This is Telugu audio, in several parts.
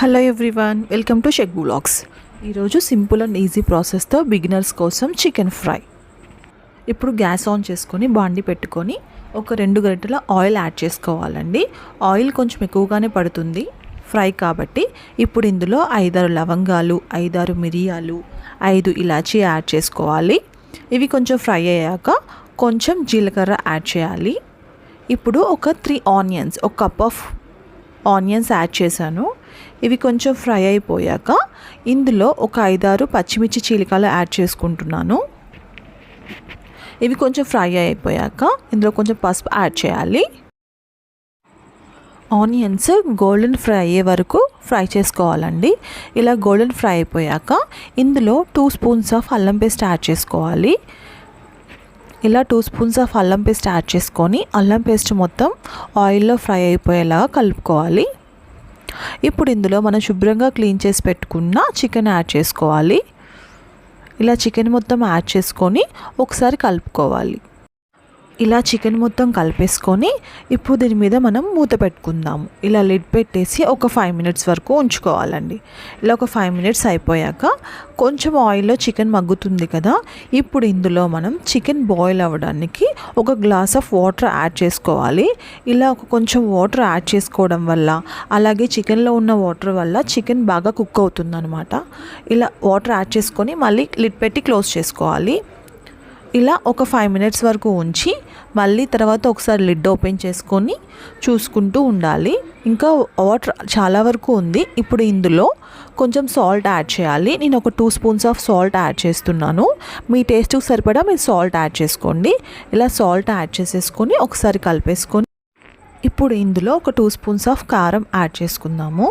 Hello everyone welcome to Shek Blogs ఈరోజు సింపుల్ అండ్ ఈజీ ప్రాసెస్తో బిగినర్స్ కోసం చికెన్ ఫ్రై ఇప్పుడు గ్యాస్ ఆన్ చేసుకొని బాండి పెట్టుకొని ఒక రెండు గరిటెల ఆయిల్ యాడ్ చేసుకోవాలండి. ఆయిల్ కొంచెం ఎక్కువగానే పడుతుంది. ఫ్రై కాబట్టి ఇప్పుడు ఇందులో ఐదారు లవంగాలు ఐదారు మిరియాలు ఐదు ఇలాచీ యాడ్ చేసుకోవాలి. ఇవి కొంచెం ఫ్రై అయ్యాక కొంచెం జీలకర్ర యాడ్ చేయాలి. ఇప్పుడు ఒక త్రీ ఆనియన్స్ ఒక కప్ ఆఫ్ ఆనియన్స్ యాడ్ చేశాను. ఇవి కొంచెం ఫ్రై అయిపోయాక ఇందులో ఒక ఐదారు పచ్చిమిర్చి చీలికలు యాడ్ చేసుకుంటున్నాను. ఇవి కొంచెం ఫ్రై అయిపోయాక ఇందులో కొంచెం పసుపు యాడ్ చేయాలి. ఆనియన్స్ గోల్డెన్ ఫ్రై అయ్యే వరకు ఫ్రై చేసుకోవాలండి. ఇలా గోల్డెన్ ఫ్రై అయిపోయాక ఇందులో టూ స్పూన్స్ ఆఫ్ అల్లం పేస్ట్ యాడ్ చేసుకోవాలి. ఇలా టూ స్పూన్స్ ఆఫ్ అల్లం పేస్ట్ యాడ్ చేసుకొని అల్లం పేస్ట్ మొత్తం ఆయిల్లో ఫ్రై అయిపోయేలాగా కలుపుకోవాలి. ఇప్పుడు ఇందులో మనం శుభ్రంగా క్లీన్ చేసి పెట్టుకున్న చికెన్ యాడ్ చేసుకోవాలి. ఇలా చికెన్ మొత్తం యాడ్ చేసుకొని ఒకసారి కలుపుకోవాలి. ఇలా చికెన్ మొత్తం కలిపేసుకొని ఇప్పుడు దీని మీద మనం మూత పెట్టుకుందాము ఇలా లిడ్ పెట్టేసి ఒక ఫైవ్ మినిట్స్ వరకు ఉంచుకోవాలండి. ఇలా ఒక ఫైవ్ మినిట్స్ అయిపోయాక కొంచెం ఆయిల్లో చికెన్ మగ్గుతుంది కదా ఇప్పుడు ఇందులో మనం చికెన్ బాయిల్ అవ్వడానికి ఒక గ్లాస్ ఆఫ్ వాటర్ యాడ్ చేసుకోవాలి. ఇలా ఒక కొంచెం వాటర్ యాడ్ చేసుకోవడం వల్ల అలాగే చికెన్లో ఉన్న వాటర్ వల్ల చికెన్ బాగా కుక్ అవుతుంది ఇలా వాటర్ యాడ్ చేసుకొని మళ్ళీ లిడ్ పెట్టి క్లోజ్ చేసుకోవాలి. ఇలా ఒక ఫైవ్ మినిట్స్ వరకు ఉంచి మళ్ళీ తర్వాత ఒకసారి లిడ్ ఓపెన్ చేసుకొని చూసుకుంటూ ఉండాలి. ఇంకా వాటర్ చాలా వరకు ఉంది. ఇప్పుడు ఇందులో కొంచెం సాల్ట్ యాడ్ చేయాలి. నేను ఒక two spoons of salt add చేస్తున్నాను. మీ టేస్ట్కి సరిపడా మీరు సాల్ట్ యాడ్ చేసుకోండి. ఇలా సాల్ట్ యాడ్ చేసేసుకొని ఒకసారి కలిపేసుకొని ఇప్పుడు ఇందులో ఒక టూ స్పూన్స్ ఆఫ్ కారం యాడ్ చేసుకుందాము.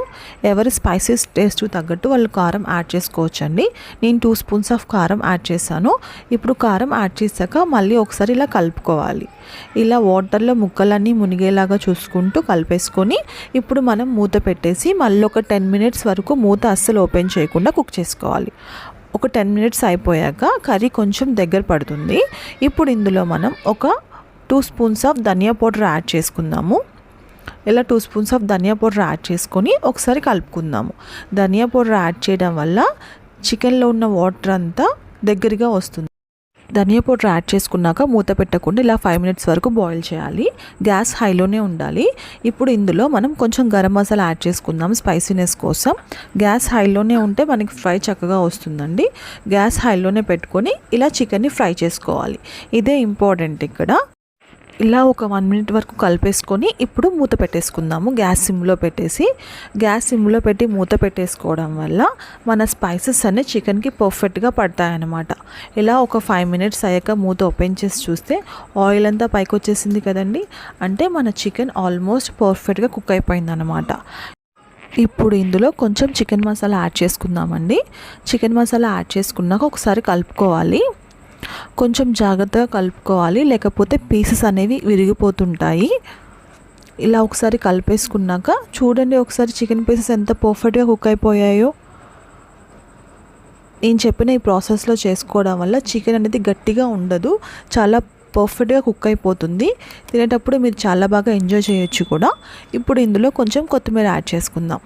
ఎవరి స్పైసెస్ టేస్ట్ తగ్గట్టు వాళ్ళు కారం యాడ్ చేసుకోవచ్చండి. నేను టూ స్పూన్స్ ఆఫ్ కారం యాడ్ చేశాను. ఇప్పుడు కారం యాడ్ చేశాక మళ్ళీ ఒకసారి ఇలా కలుపుకోవాలి. ఇలా వాటర్లో ముక్కలన్నీ మునిగేలాగా చూసుకుంటూ కలిపేసుకొని ఇప్పుడు మనం మూత పెట్టేసి మళ్ళీ ఒక టెన్ మినిట్స్ వరకు మూత అస్సలు ఓపెన్ చేయకుండా కుక్ చేసుకోవాలి. ఒక టెన్ మినిట్స్ అయిపోయాక కర్రీ కొంచెం దగ్గర పడుతుంది. ఇప్పుడు ఇందులో మనం ఒక two spoons of dhaniya powder add చేసుకుందాము. ఇలా two spoons of dhaniya powder add చేసుకొని ఒకసారి కలుపుకుందాము. ధనియా పౌడర్ యాడ్ చేయడం వల్ల చికెన్లో ఉన్న వాటర్ అంతా దగ్గరగా వస్తుంది. ధనియా పౌడర్ యాడ్ చేసుకున్నాక మూత పెట్టకుండా ఇలా ఫైవ్ మినిట్స్ వరకు బాయిల్ చేయాలి. గ్యాస్ హైలోనే ఉండాలి. ఇప్పుడు ఇందులో మనం కొంచెం గరం మసాలా యాడ్ చేసుకుందాం స్పైసీనెస్ కోసం. గ్యాస్ హైలోనే ఉంటే మనకి ఫ్రై చక్కగా వస్తుందండి. గ్యాస్ హైలోనే పెట్టుకొని ఇలా చికెన్ని ఫ్రై చేసుకోవాలి. ఇదే ఇంపార్టెంట్ ఇక్కడ. ఇలా ఒక వన్ మినిట్ వరకు కలిపేసుకొని ఇప్పుడు మూత పెట్టేసుకుందాము. గ్యాస్ సిమ్లో పెట్టేసి గ్యాస్ సిమ్లో పెట్టి మూత పెట్టేసుకోవడం వల్ల మన స్పైసెస్ అన్నీ చికెన్కి పర్ఫెక్ట్గా పడతాయన్నమాట. ఇలా ఒక ఫైవ్ మినిట్స్ అయ్యాక మూత ఓపెన్ చేసి చూస్తే ఆయిల్ అంతా పైకి వచ్చేసింది కదండి. అంటే మన చికెన్ ఆల్మోస్ట్ పర్ఫెక్ట్గా కుక్ అయిపోయిందనమాట ఇప్పుడు ఇందులో కొంచెం చికెన్ మసాలా యాడ్ చేసుకుందామండి. చికెన్ మసాలా యాడ్ చేసుకున్నాక ఒకసారి కలుపుకోవాలి. కొంచెం జాగ్రత్తగా కలుపుకోవాలి. లేకపోతే పీసెస్ అనేవి విరిగిపోతుంటాయి. ఇలా ఒకసారి కలిపేసుకున్నాక చూడండి ఒకసారి చికెన్ పీసెస్ ఎంత పర్ఫెక్ట్గా కుక్ అయిపోయాయో. నేను చెప్పిన ఈ ప్రాసెస్లో చేసుకోవడం వల్ల చికెన్ అనేది గట్టిగా ఉండదు. చాలా పర్ఫెక్ట్గా కుక్ అయిపోతుంది. తినేటప్పుడు మీరు చాలా బాగా ఎంజాయ్ చేయొచ్చు కూడా. ఇప్పుడు ఇందులో కొంచెం కొత్తిమీర యాడ్ చేసుకుందాం.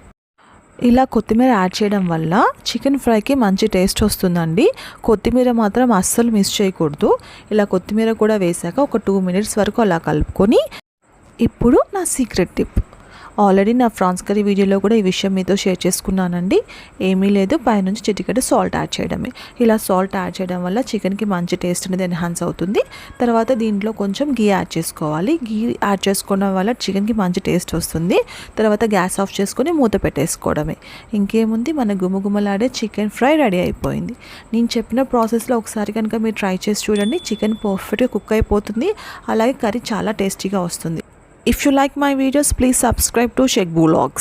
ఇలా కొత్తిమీర యాడ్ చేయడం వల్ల చికెన్ ఫ్రైకి మంచి టేస్ట్ వస్తుందండి. కొత్తిమీర మాత్రం అస్సలు మిస్ చేయకూడదు. ఇలా కొత్తిమీర కూడా వేసాక ఒక టూ మినిట్స్ వరకు అలా కలుపుకొని ఇప్పుడు నా సీక్రెట్ టిప్. ఆల్రెడీ నా ఫ్రాన్స్ కర్రీ వీడియోలో కూడా ఈ విషయం మీతో షేర్ చేసుకున్నానండి. ఏమీ లేదు పైనుంచి చిటికెట్ సాల్ట్ యాడ్ చేయడమే. ఇలా సాల్ట్ యాడ్ చేయడం వల్ల చికెన్కి మంచి టేస్ట్ అనేది ఎన్హాన్స్ అవుతుంది. తర్వాత దీంట్లో కొంచెం గీ యాడ్ చేసుకోవాలి. గీ యాడ్ చేసుకోవడం వల్ల చికెన్కి మంచి టేస్ట్ వస్తుంది. తర్వాత గ్యాస్ ఆఫ్ చేసుకొని మూత పెట్టేసుకోవడమే. ఇంకేముంది? మన గుమగుమలాడే చికెన్ ఫ్రై రెడీ అయిపోయింది. నేను చెప్పిన ప్రాసెస్లో ఒకసారి కనుక మీరు ట్రై చేసి చూడండి. చికెన్ పర్ఫెక్ట్గా కుక్ అయిపోతుంది. అలాగే కర్రీ చాలా టేస్టీగా వస్తుంది. If you like my videos, please subscribe to Shek Vlogs.